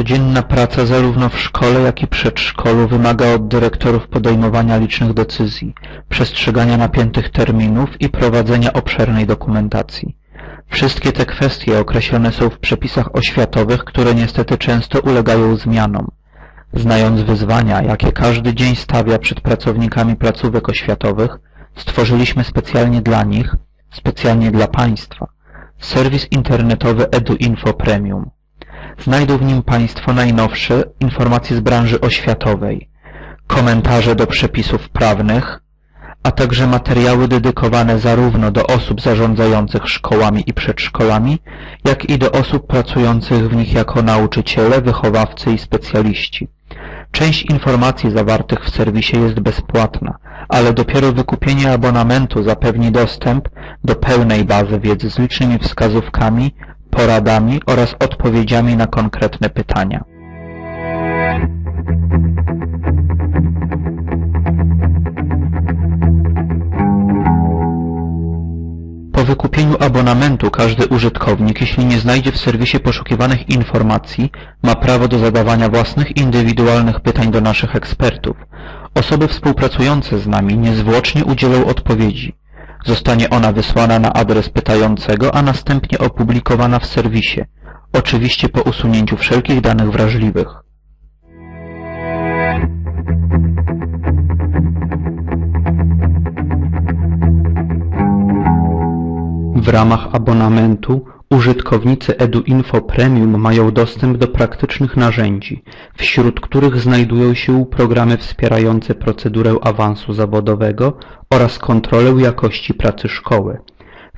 Codzienna praca zarówno w szkole, jak i przedszkolu wymaga od dyrektorów podejmowania licznych decyzji, przestrzegania napiętych terminów i prowadzenia obszernej dokumentacji. Wszystkie te kwestie określone są w przepisach oświatowych, które niestety często ulegają zmianom. Znając wyzwania, jakie każdy dzień stawia przed pracownikami placówek oświatowych, stworzyliśmy specjalnie dla nich, specjalnie dla Państwa, serwis internetowy EduInfo Premium. Znajdą w nim Państwo najnowsze informacje z branży oświatowej, komentarze do przepisów prawnych, a także materiały dedykowane zarówno do osób zarządzających szkołami i przedszkolami, jak i do osób pracujących w nich jako nauczyciele, wychowawcy i specjaliści. Część informacji zawartych w serwisie jest bezpłatna, ale dopiero wykupienie abonamentu zapewni dostęp do pełnej bazy wiedzy z licznymi wskazówkami, poradami oraz odpowiedziami na konkretne pytania. Po wykupieniu abonamentu każdy użytkownik, jeśli nie znajdzie w serwisie poszukiwanych informacji, ma prawo do zadawania własnych indywidualnych pytań do naszych ekspertów. Osoby współpracujące z nami niezwłocznie udzielą odpowiedzi. Zostanie ona wysłana na adres pytającego, a następnie opublikowana w serwisie, oczywiście po usunięciu wszelkich danych wrażliwych. W ramach abonamentu użytkownicy EduInfo Premium mają dostęp do praktycznych narzędzi, wśród których znajdują się programy wspierające procedurę awansu zawodowego oraz kontrolę jakości pracy szkoły.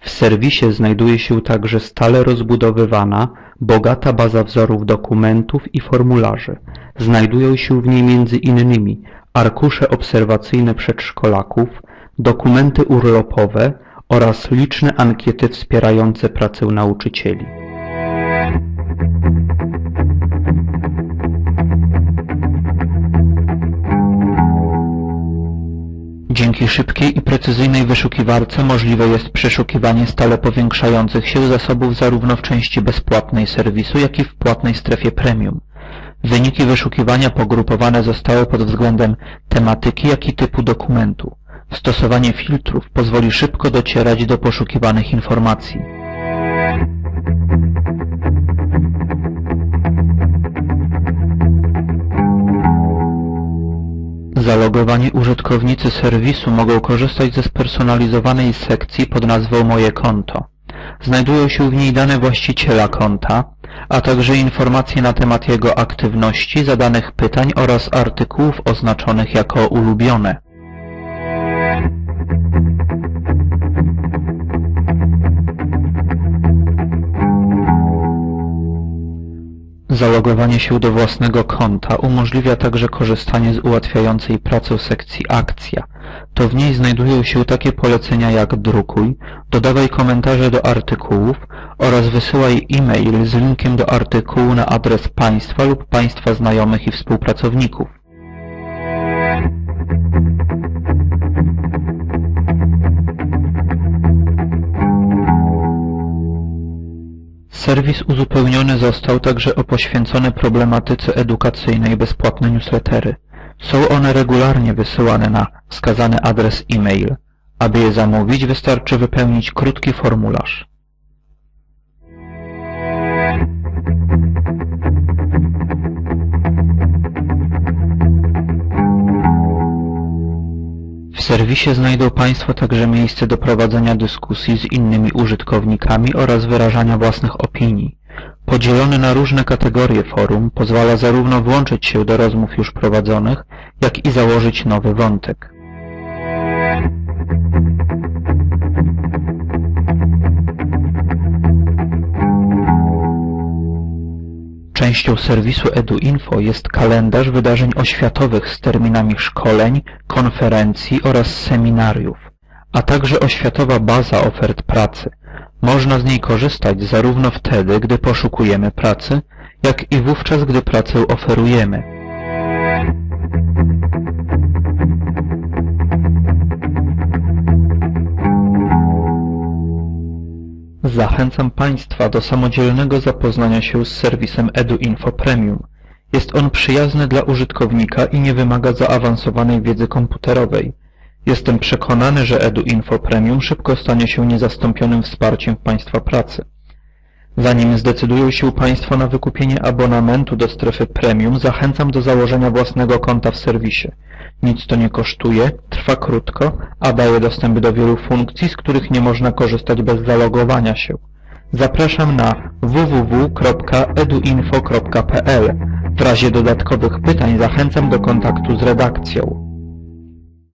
W serwisie znajduje się także stale rozbudowywana, bogata baza wzorów dokumentów i formularzy. Znajdują się w niej innymi arkusze obserwacyjne przedszkolaków, dokumenty urlopowe oraz liczne ankiety wspierające pracę nauczycieli. Dzięki szybkiej i precyzyjnej wyszukiwarce możliwe jest przeszukiwanie stale powiększających się zasobów zarówno w części bezpłatnej serwisu, jak i w płatnej strefie premium. Wyniki wyszukiwania pogrupowane zostały pod względem tematyki, jak i typu dokumentu. Stosowanie filtrów pozwoli szybko docierać do poszukiwanych informacji. Zalogowani użytkownicy serwisu mogą korzystać ze spersonalizowanej sekcji pod nazwą Moje konto. Znajdują się w niej dane właściciela konta, a także informacje na temat jego aktywności, zadanych pytań oraz artykułów oznaczonych jako ulubione. Zalogowanie się do własnego konta umożliwia także korzystanie z ułatwiającej pracę sekcji Akcja. To w niej znajdują się takie polecenia jak drukuj, dodawaj komentarze do artykułów oraz wysyłaj e-mail z linkiem do artykułu na adres Państwa lub Państwa znajomych i współpracowników. Serwis uzupełniony został także o poświęcone problematyce edukacyjnej bezpłatne newslettery. Są one regularnie wysyłane na wskazany adres e-mail. Aby je zamówić wystarczy wypełnić krótki formularz. Serwisie znajdą Państwo także miejsce do prowadzenia dyskusji z innymi użytkownikami oraz wyrażania własnych opinii. Podzielony na różne kategorie forum pozwala zarówno włączyć się do rozmów już prowadzonych, jak i założyć nowy wątek. Częścią serwisu EduInfo jest kalendarz wydarzeń oświatowych z terminami szkoleń, konferencji oraz seminariów, a także oświatowa baza ofert pracy. Można z niej korzystać zarówno wtedy, gdy poszukujemy pracy, jak i wówczas, gdy pracę oferujemy. Zachęcam Państwa do samodzielnego zapoznania się z serwisem EduInfo Premium. Jest on przyjazny dla użytkownika i nie wymaga zaawansowanej wiedzy komputerowej. Jestem przekonany, że EduInfo Premium szybko stanie się niezastąpionym wsparciem w Państwa pracy. Zanim zdecydują się Państwo na wykupienie abonamentu do strefy premium, zachęcam do założenia własnego konta w serwisie. Nic to nie kosztuje, trwa krótko, a daje dostęp do wielu funkcji, z których nie można korzystać bez zalogowania się. Zapraszam na www.eduinfo.pl. W razie dodatkowych pytań zachęcam do kontaktu z redakcją.